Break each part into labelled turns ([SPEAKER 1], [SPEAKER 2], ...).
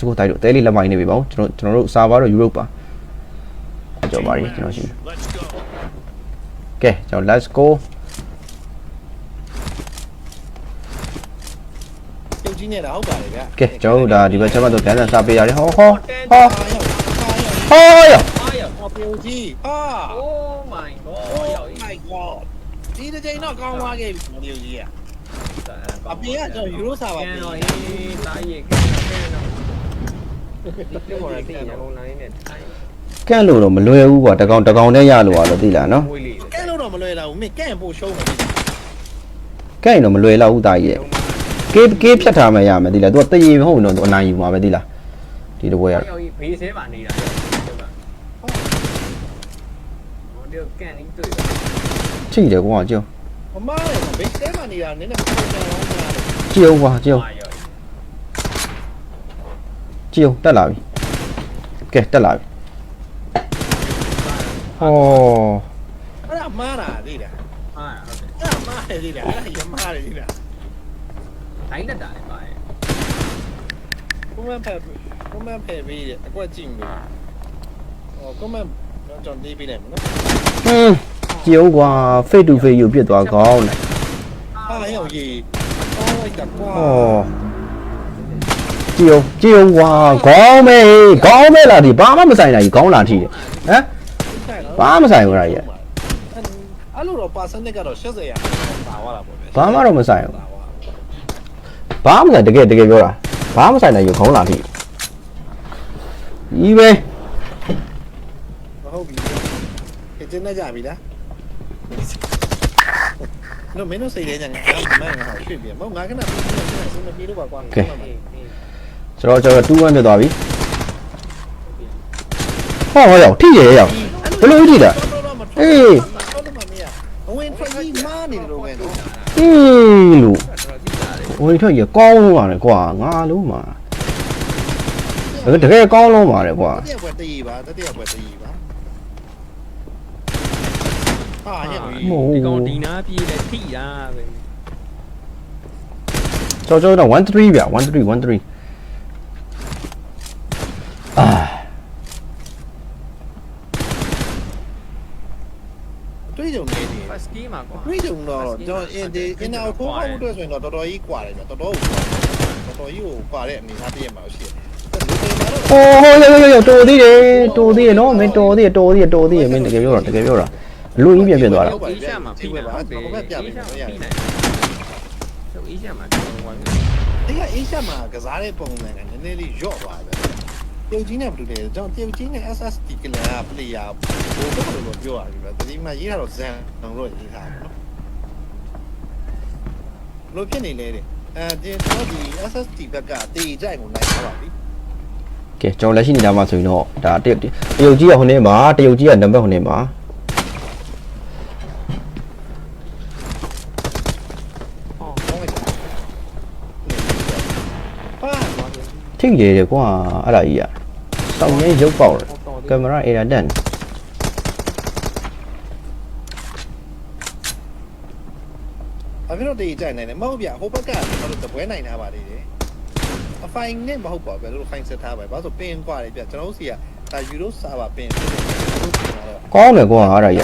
[SPEAKER 1] စကိုတိုက်တော့တဲလေးလက်မိုင်းနေပြီပေါ့ကျွန်တော်ကျွန်တော်တို့စာဘာတော့ယူရိုပါကြော်ပါရီကျွန်တော်ရှိတယ်
[SPEAKER 2] Let's go.
[SPEAKER 1] ကဲကျွန်တော် let's go
[SPEAKER 3] ပြုတ်ကြီးနေတာဟုတ်ပါတယ်ဗျာ
[SPEAKER 1] ကဲကျွန်တော်တို့ဒါဒီဘက်ချက်မှတော့ပြန်ပြန်စာပေးရတယ်ဟောဟောဟော
[SPEAKER 3] ဟာ
[SPEAKER 1] ဟောရ
[SPEAKER 4] အားရ
[SPEAKER 3] ဟောပြုတ်ကြီးဟာ
[SPEAKER 4] Oh my god
[SPEAKER 3] Oh
[SPEAKER 4] ရောက်
[SPEAKER 3] my god ဒီတစ်ချိန်တော့ကောင်းသွားခဲ့ပြီပြုတ်ကြီးอ่ะအပြင်ကကျွန်တော်ယူရိုစာပါ
[SPEAKER 4] ပြန်
[SPEAKER 3] ပြင်
[SPEAKER 4] တော့
[SPEAKER 3] ရ
[SPEAKER 4] ရေးသားရေးကန်တယ်နော် ဒီပေါ်ရတဲ့ရကုန်လိုင်းနဲ့ထိုင်
[SPEAKER 1] ကန့်လို့တော့မလွယ်ဘူးကွာတကောင်တကောင်နဲ့ရလို့ရတော့သိလားနော်
[SPEAKER 4] မွေးလေး
[SPEAKER 3] ကဲလို့တော့မလွယ်တော့ဘူးမင်းကဲပို့ရှုံးမယ်
[SPEAKER 1] ကန့်ရင်တော့မလွယ်တော့ဘူးတာကြီးရဲ့ကေးကေးဖြတ်ထားမှရမယ်သိလား तू ကတရေမဟုတ်တော့ तू အနိုင်ယူမှာပဲသိလားဒီတပွဲရ
[SPEAKER 4] ရောက်ဘေးဆဲပါနေတာဟုတ်ပါဟောဒီကန်နေတွေ့
[SPEAKER 1] ချိတယ်ကွာကြော
[SPEAKER 3] မမလည်းဘေးစဲမှနေတာနည်းနည်းပုံမှန်အောင်များတယ်
[SPEAKER 1] ကြည့်အောင်ကွာကြည့်အောင်
[SPEAKER 4] ပါရော
[SPEAKER 1] ကြည့်အောင်တက်လာပြီကဲတက်လာပြီဟော
[SPEAKER 3] အဲ့ဒါမှားတာသိလား
[SPEAKER 4] ဟာဟုတ်တယ်
[SPEAKER 3] အဲ့ဒါမှားတယ်သိလားအဲ့ဒါရမှားတယ်သိလား
[SPEAKER 4] တိုင်းတက်တာလည်းပါရဲ့
[SPEAKER 3] ကွန်မန့်ဖက်ကွန်မန့်ဖက်ပြီးအကွက်ကြည့်မယ်ဟောကွန်မန့်ကျွန်တော်တီးပေးလိုက်မယ်နော်
[SPEAKER 1] ဟင်းကြည့်အောင်ကွာ face to face ယူပြစ်သွားကောင်းတယ်
[SPEAKER 3] ဟာရောက်ကြီးအော်လိုက်တာကွာ
[SPEAKER 1] ဟော ကြည့်အောင်ကြည့်အောင်ကွာကောင်းမေးကောင်းမေးလားဒီဘာမှမဆိုင်နိုင်ဘူးကောင်းလာထိတယ်ဟမ်ဘာမှမဆိုင်ဘူးလားကြီး
[SPEAKER 3] အဲ့လိုတော့ percentage ကတော့80ရာပါသွားတာပေါ့ဗျာ
[SPEAKER 1] ဘာမှတော့မဆိုင်ဘူးဘာမှမဆိုင်တကယ်တကယ်ပြောတာဘာမှမဆိုင်နိုင်ယူခေါင်းလာထိကြီးပဲ
[SPEAKER 3] မဟုတ်ပြီခေကျင်းနေကြပြီလားနော်မင်းတို့စိတ်ထဲညာငါမင်းငါရွှေ့ပြီမဟုတ်ငါကနပြီးနေစစနေပြီးတော့ကွာ
[SPEAKER 4] အေးအေး
[SPEAKER 1] ကျွန်တော်ကျွန်တော်2 1ဖြစ်သွားပြီဟောဟောရောက်ထိရရောက်ဘယ်လိုထိတာအေး
[SPEAKER 3] ဟုတ်တယ်မမီးအဝင်ထွက်ကြီးမားနေတယ်လို့ပဲနော်
[SPEAKER 1] အေးလို့
[SPEAKER 4] တော်တော်ကြည့်တာလေ
[SPEAKER 1] ဝင်ထွက်ရကောင်းလုံးပါလေကွာငါလုံးပါတကယ်ကောင်းလုံးပါလေကွာ
[SPEAKER 3] တတိယဘွယ်တည်ပါတတိယဘွယ်တည်ပါဟာရဲ့
[SPEAKER 4] ဒီကောင်ဒီနာပြေးလဲထိတာပဲ
[SPEAKER 1] ကျွန်တော်ကျွန်တော်1 3ဗျ1 3 1 3အာ
[SPEAKER 3] တွေးကြုံနေတယ်
[SPEAKER 4] first game မှာကွာ
[SPEAKER 3] တွေးကြုံတော့ကျွန်တော်အင်းဒီအင်းအောင်ထိုးဖို့အတွက်ဆိုရင်တော့တော်တော်ကြီးกว่าတယ်တော်တော်တော်တော်ကြီးကိုกว่าတဲ့အနေအထားတည်းမှာရှိတယ်လူတွေမှာတော့
[SPEAKER 1] โอ้โหโยโยโยတော်သေးတယ်တော်သေးတယ်နော်မင်းတော်သေးတယ်တော်သေးတယ်တော်သေးတယ်မင်းတကယ်ပြောတာတကယ်ပြောတာလူကြီးပြန်ပြန်သွားတာ
[SPEAKER 4] အေးရှာမှာပြီးပါဟုတ်တယ်အေးရှာမှာပြီးနိုင်ဆိုအေးရှာမှာတော့ဝိုင်း
[SPEAKER 3] ဒီကအေးရှာမှာကစားတဲ့ပုံစံကနည်းနည်းလေးညော့သွားတယ်တရုတ်ကြီးနဲ့ဘယ်လိုလဲကျွန်တော်တရုတ်ကြီးနဲ့ SSD ကလန်က player ဘိုးဘိုးလိုပြောရတယ်ဗျ ဒီမှာရေးတာတော့ဇန်အောင်လို့ရေးထားတယ်နော်လို့ဖြစ်နေလေတဲ့အဲဒီတော့ဒီ SSD ဘက်ကတေးကြိုက်ကိုနိုင်ထားပါပြီ
[SPEAKER 1] ကဲကျွန်တော်လက်ရှိနေတာမှာဆိုရင်တော့ဒါတရုတ်တရုတ်ကြီးကဟိုနေမှာတရုတ်ကြီးကနံပါတ်ဟိုနေမှာ
[SPEAKER 3] ဟောဟောလိုက်ပါ
[SPEAKER 1] ထိတ်ရတယ်ကွာအဲ့ဒါကြီးอ่ะစောင်းရင်းရုပ်ပေါက်တယ်ကင်မရာအေရာတန်
[SPEAKER 3] ဖြစ်လို့တည်ကြိုက်နိုင်လဲမဟုတ်ဗျဟိုဘက်ကကျွန်တော်တို့သပွဲနိုင်တာပါလေအဖိုင်နဲ့မဟုတ်ပါဘူးကျွန်တော်တို့ဖိုင်ဆက်ထားပါဘာလို့ဆိုပင်ကွာလေဗျကျွန်တော်တို့စီကဒါယူရိုစာပါပင်ကော
[SPEAKER 1] င်းတယ်ကွာအားရရ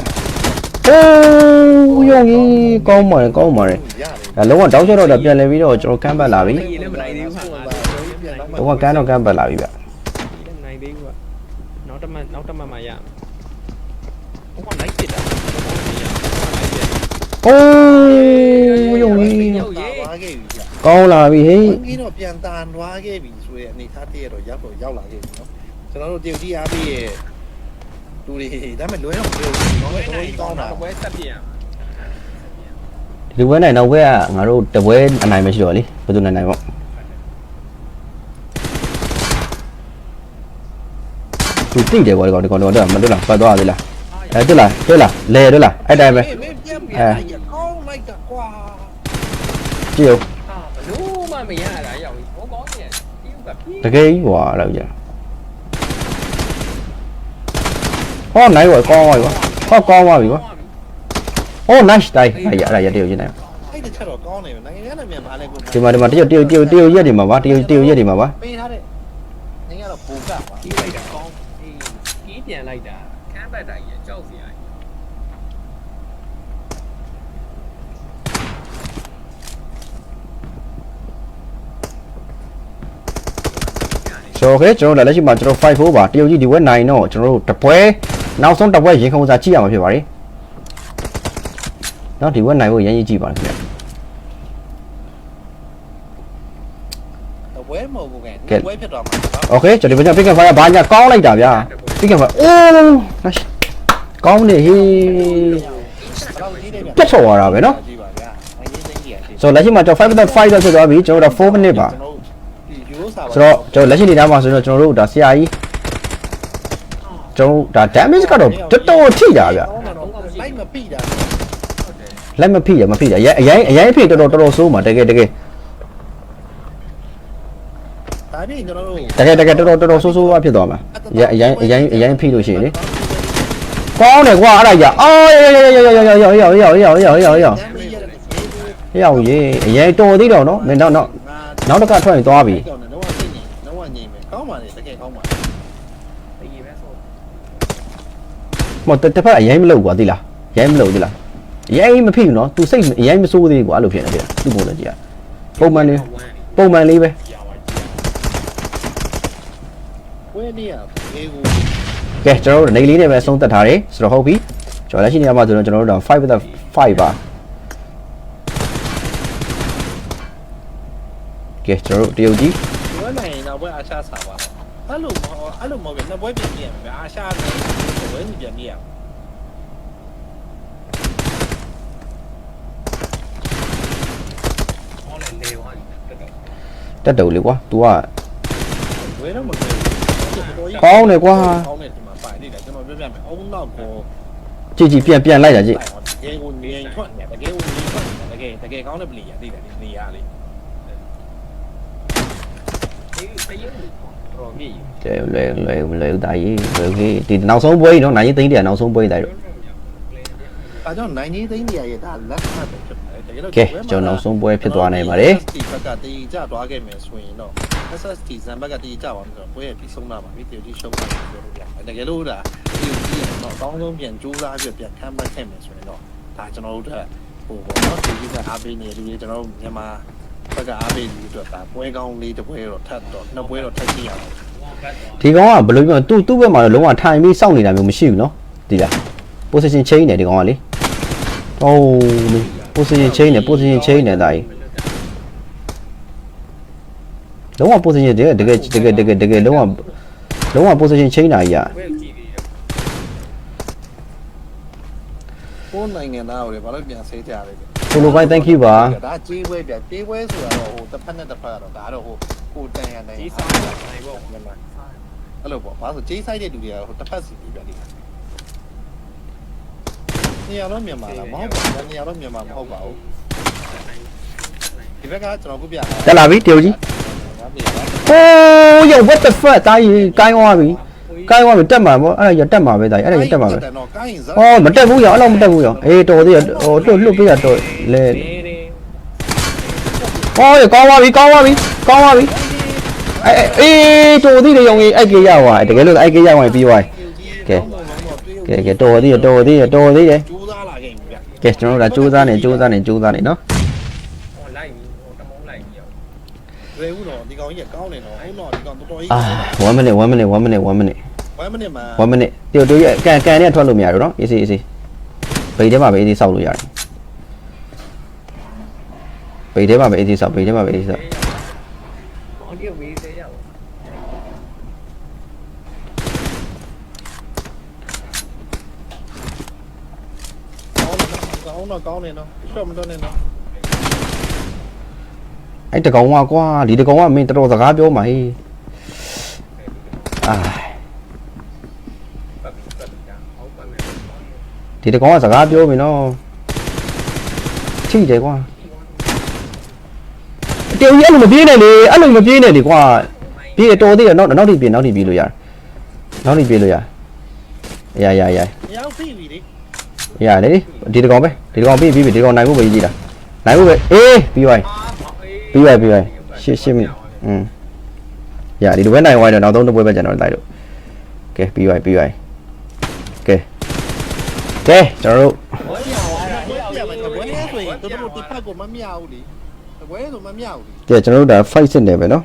[SPEAKER 1] ဟိုးယုံကြီးကောင်းပါတယ်ကောင်းပါတယ်ဒါလုံးဝတောင်းချတော့ဒါပြန်လည်ပြီးတော့ကျွန်တော်ကမ်းပတ်လာပြီ
[SPEAKER 4] လုံး
[SPEAKER 1] ဝကမ်းတော့ကမ်းပတ်လာပြီဗျ
[SPEAKER 4] နိုင်သေးဘူးကနောက်တစ်မှတ်နောက်တစ်မှတ်မှရ
[SPEAKER 1] မယ် အိုးယုံကြီး
[SPEAKER 3] ပါခဲ့ပြီဗျာ
[SPEAKER 1] ကောင်းလာပြီဟေး
[SPEAKER 3] ပြီးတော့ပြန်တန်ွားခဲ့ပြီဆိုရဲ့အနေထားတည့်ရတော့ရောက်တော့ရောက်လာခဲ့ပြီနော်ကျွန်တော်တို့တရုတ်ကြီးအားပေးရဲ့တူတွေဒါပေမဲ့လွဲတော့မလွဲဘူးနော်တော်
[SPEAKER 4] တော်
[SPEAKER 3] ကြီး
[SPEAKER 4] ကောင်းတာပွဲဆက်ပြင်
[SPEAKER 1] လူပွဲနိုင်နောက်ပွဲကငါတို့တပွဲအနိုင်မရှိတော့လေဘယ်သူနိုင်နိုင်ပေါ့သူတိတ်တယ်ကွာဒီကောင်ဒီကောင်တော့မလွတ်လားပတ်သွားသေးလားအဲတွ
[SPEAKER 3] က်လားတွက်
[SPEAKER 4] လားလဲတွက်
[SPEAKER 1] လားအဲ့တိုင်း
[SPEAKER 3] ပဲ
[SPEAKER 1] အဲ chiều là cái quả đâu vậy? Có oh, nãy rồi con
[SPEAKER 3] rồi quá. Có con rồi quá. Oh nice đây. Đây
[SPEAKER 4] giờ đây giờ tiêu trên này. Thì mà thì mà tiêu tiêu tiêu tiêu với thì mà quá tiêu tiêu với thì mà quá.
[SPEAKER 1] ဆိုတော့ကျွန်တော်တို့လက်ရှိမှာကျွန်တော်54ပါတရုတ်ကြီးဒီဝက်9တော့ကျွန်တော်တို့တပွဲနောက်ဆုံးတပွဲရင်ခုံစာကြည့်ရမှာဖြစ်ပါတယ်နော်ဒီဝက်9ကိုရမ်းကြီးကြည့်ပါလားခင်ဗျ
[SPEAKER 3] တပွဲမဟုတ်ဘူးကဲတပွဲဖြစ်သွားမှာ
[SPEAKER 1] โอเคကျွန်တော်ဒီဘက်ကျ pick and fire ဘာညာကောင်းလိုက်တာဗျာ pick and fire အိုးကောင်းနေဟေး
[SPEAKER 3] တော့ကြီးတယ်ဗျ
[SPEAKER 1] ပြတ်ချော်သွားတာပဲနော်
[SPEAKER 3] ကြည့်ပါဗျာငင်းသိန်းကြီးရရှိ
[SPEAKER 1] ဆိုတော့လက်ရှိမှာကျွန်တော်5 5တော့ဖြစ်သွားပြီကျွန်တော်တို့4 minute ပါ
[SPEAKER 3] ကျွန်တော်ဒီယူရိုစာပါ
[SPEAKER 1] ဆိုတော့ကျွန်တော်လက်ရှိနေသားမှာဆိုတော့ကျွန်တော်တို့ဒါဆရာကြီးကျွန်တော်ဒါ damage ကတော့တော်တော်ထိတာဗျ
[SPEAKER 3] လိုက်မပိတာ
[SPEAKER 1] လက်မဖိရမဖိရအရင်အရင်အရင်ဖိတော်တော်တော်တော်ဆိုးမှာတကယ်တကယ်
[SPEAKER 3] ဒါပြင်ကျွန်တော်တို့
[SPEAKER 1] တကယ်တကယ်တော်တော်တော်တော်ဆိုးဆိုးဖြစ်သွားမှာအရင်အရင်အရင်အရင်ဖိလို့ရှိရင်လေကောင်းတယ်ကွာအဲ့ဒါကြီးအော်ရောရောရောရောရောရောရောရောရောရောရောရော
[SPEAKER 3] တမ်းပြီးရတယ်
[SPEAKER 1] ရောက်ရေးအရင်တော်သေးတော့နော်မင်းတော့တော့နောက်တစ်ခါထွက်ရင်သွားပြီ
[SPEAKER 3] တော့တော့သိနေတော့ငြိမ်မယ်ကောင်းပါလေတကယ်ကောင်းပါ
[SPEAKER 4] အေးပဲဆို
[SPEAKER 1] မဟုတ်တစ်ဖက်အရင်မလုပ်ကွာသိလားအရင်မလုပ်သိလားအရင်မဖိဘူးနော် तू စိတ်အရင်မစိုးသေးဘူးကွာအဲ့လိုဖြစ်နေတယ်သူ့ပုံစံကြီးကပုံမှန်လေးပုံမှန်လေးပဲ
[SPEAKER 3] ဝဲနေရအေးကို
[SPEAKER 1] ကဲကျွန်တော်တို့နေလေးနဲ့ပဲဆုံးသက်ထားတယ်ဆိုတော့ဟုတ်ပြီကျွန်တော်လက်ရှိနေရာမှာဆိုတော့ကျွန်တော်တို့တော့5 with 5ပါကဲကျွန်တော်တို့တရုတ်ကြီး
[SPEAKER 3] ဝဲနိုင်တော့ဘွဲအားရှာစာပါ အဲ့လိုအဲ့လိုမဟုတ်ဘူးနှစ်ပွဲပြင်ပြရမယ်အားရှာတယ်ဝဲနေပြန်ပြရ
[SPEAKER 4] ဟောလေလေဝါတက်တော့
[SPEAKER 1] တက်တုံလေးကွာ तू က
[SPEAKER 3] ဝဲတော့မကြည့်
[SPEAKER 1] ကောင်းတယ်ကွာ
[SPEAKER 3] ကောင်းတယ်ဒီမှာပါနေတယ်ကျွန်တော်ပြောပြမယ်အုံနောက်ကို
[SPEAKER 1] ကြည့်ကြည့်ပြန်ပြန်လိုက်တာကြည့်
[SPEAKER 3] တကယ်ကိုငြိမ်ထွက်တကယ်ကိုငြိမ်ထွက်တကယ်တကယ်ကောင်းတဲ့ပလီရသိတယ်ဒီနေရာလေး
[SPEAKER 4] အေးတရုပ် တော်မြည်
[SPEAKER 1] ကဲလွယ်လွယ်လွယ်တာကြီးလွယ်ကြီးဒီနောက်ဆုံးပွဲကြီးနော်နိုင်ရင်သိန်းတရနောက်ဆုံးပွဲကြီးတိုင်းတော့
[SPEAKER 3] အဲကြောင့်နိုင်နေသိန်းနေရရဲ့ဒါလက်ခတ်ပဲဖြစ်ပါတယ်တကယ်တော့
[SPEAKER 1] ကဲကျွန်တော်နောက်ဆုံးပွဲဖြစ်သွားနိုင်ပါတယ်
[SPEAKER 3] SST ဘက်ကတည်ကြသွားခဲ့မယ်ဆိုရင်တော့ SST ဇန်ဘက်ကတည်ကြပါမယ်ဆိုတော့ပွဲရပြီးဆုံးတာပါပြီတီတီရှုံးတာပြောလို့ရတယ်တကယ်လို့ဒါဒီဒီတော့အကောင်းဆုံးပြန်ကြိုးစားပြီးပြန်ခံမှတ်ခဲ့မယ်ဆိုရင်တော့ဒါကျွန်တော်တို့ကဟိုဘောနော်ဒီကအားပေးနေလူတွေကျွန်တော်တို့မြန်မာ ဘက်ကအားပေးလူတွေအတွက်ဒါပွဲကောင်းလေးတစ်ပွဲတော့ထပ်တော့နှစ်ပွဲတော့ထပ်ကြည့်ရအောင်
[SPEAKER 1] ဒီကောင်ကဘယ်လိုပြောသူ့သူ့ဘက်မှာတော့လုံးဝထိုင်ပြီးစောင့်နေတာမျိုးမရှိဘူးနော်ဒီလား position change နေဒီကောင်ကလေအိုးလေ position change နေ position change နေတာကြီးလုံးဝ position တကယ်တကယ်တကယ်တကယ်တကယ်လုံးဝလုံးဝ position change တာကြီးอ่ะ
[SPEAKER 4] ဝဲကြည့်ပြီးတော့
[SPEAKER 3] ကိုယ်နိုင်ငံသားတွေဘာလို့ပြန်ဆေးကြရလဲ
[SPEAKER 1] ဆိုလိုပိုင်း thank you ပါ
[SPEAKER 3] ဒါကြေးပွဲပြကြေးပွဲဆိုတာတော့ဟိုတစ်ဖက်နဲ့တစ်ဖက်ကတော့ဒါတော့ဟိုဟိုတန်ရနိုင်
[SPEAKER 4] ကြီးစားနိုင်ပေါ့
[SPEAKER 3] မြန်မာအဲ့လိုပေါ့ဘာလို့ကြေးဆိုင်တဲ့လူတွေကဟိုတစ်ဖက်စီပြီးပြလိမ့်နေရာတော့မြန်မာလားမဟုတ်ပါဘူးနေရာတော့မြန်မာမဟုတ်ပါဘူးဒီဘက်ကကျွန်တော်ခုပြ
[SPEAKER 1] တက်လာပြီတရုတ်ကြီး โอ้ย what the fuck တာကြီးကိုင်းသွားပြီ ကိုင်းသွားပြီတက်မှာပေါ့အဲ့ဒါရတက်မှာပဲတာကြီးအဲ့ဒါရတက်မှာပဲ
[SPEAKER 3] တော့ကိုင်းစား
[SPEAKER 1] အော်မတက်ဘူးရောအဲ့လောက်မတက်ဘူးရောအေးတော်သေးရဟိုလွတ်လွတ်ပေးရတော့လေ
[SPEAKER 4] နေနေ
[SPEAKER 1] ဟောရကောင်းသွားပြီကောင်းသွားပြီကောင်းသွားပြီအေးအေးတော်သေးတယ်ရောင်ကြီးအဲ့ကေရသွားတကယ်လို့အဲ့ကေရဝင်ပြီးသွားကဲကဲကဲတော်သေးရတော်သေးရတော်သေးရ
[SPEAKER 3] ကျိုးစားလာခဲ့ပြီဗျ
[SPEAKER 1] ကဲကျွန်တော်တို့ကစူးစမ်းနေစူးစမ်းနေစူးစမ်းနေနော်
[SPEAKER 4] ဟောလိုက်ပြီးဟိုတမုံးလိုက်ပြီးတော့
[SPEAKER 3] ရေဦးတော့ဒီကောင်ကြီးကောင်းနေတော့ဟုတ်တော့ဒီကောင်တော်တော်ကြီး
[SPEAKER 1] အာ1 minute 1 minute 1 minute 1 minute
[SPEAKER 3] 1 minute မှာ
[SPEAKER 1] 1 minute တူတူရကန်ကန်နဲ့ထွက်လို့မရဘူးနော် easy easy ဘိတ်ထဲမှာပဲ easy စောက်လို့ရတယ်ဘိတ်ထဲမှာပဲ easy စောက်ဘိတ်ထဲမှာပဲ easy စောက်
[SPEAKER 4] ဟောဒီဝေးသေးရအောင်
[SPEAKER 3] ကောင်းတော့ကောင်းနေတော့ရှော့မတော့နေတော့
[SPEAKER 1] အဲ့တကောင်ကကွာဒီတကောင်ကမင်းတော်တော်စကားပြောမှာဟေးအာ
[SPEAKER 4] ပတ်ပြီးပတ်ပြီးတာဟုတ်ပါမယ်
[SPEAKER 1] ဒီတကောင်ကစကားပြောပြီနော်ထိတယ်ကွာတေကြီးအဲ့လိုမပြေးနဲ့လေအဲ့လိုမပြေးနဲ့လေကွာပြေးတော်သေးရနောက်နောက်ထိပြေးနောက်ထိပြေးလို့ရတယ်နောက်ထိပြေးလို့ရရရရ
[SPEAKER 3] ရောက်ပြီပြီလေ
[SPEAKER 1] ရတယ်ဒီတကောင်ပဲဒီတကောင်ပြီးပြီးပြီဒီတကောင်နိုင်ဖို့ပဲကြီးတာနိုင်ဖို့ပဲအေးပြီးသွားပြီ
[SPEAKER 4] အာမောင်အေး
[SPEAKER 1] ပြီးသွားပြီပြီးသွားပြီရှစ်ရှစ်မိနစ်อืมရဒီတစ်ပွဲနိုင်ဝိုင်းတော့နောက်သုံးတစ်ပွဲပဲကျွန်တော်တိုက်လို့ကဲပြီးသွားပြီပြီးသွားပြီကဲ ကဲကျွန်တော်တို့
[SPEAKER 3] ဘွဲရပါလားဘွဲရပါလားဘွဲဆိုရင်တို့တို့တစ်ဖက်ကိုမမြောက်ဘူးလေဘွဲဆိုမမြောက်ဘူးလေ
[SPEAKER 1] ကဲကျွန်တော်တို့ဒါ fight စစ်နေပဲเนาะ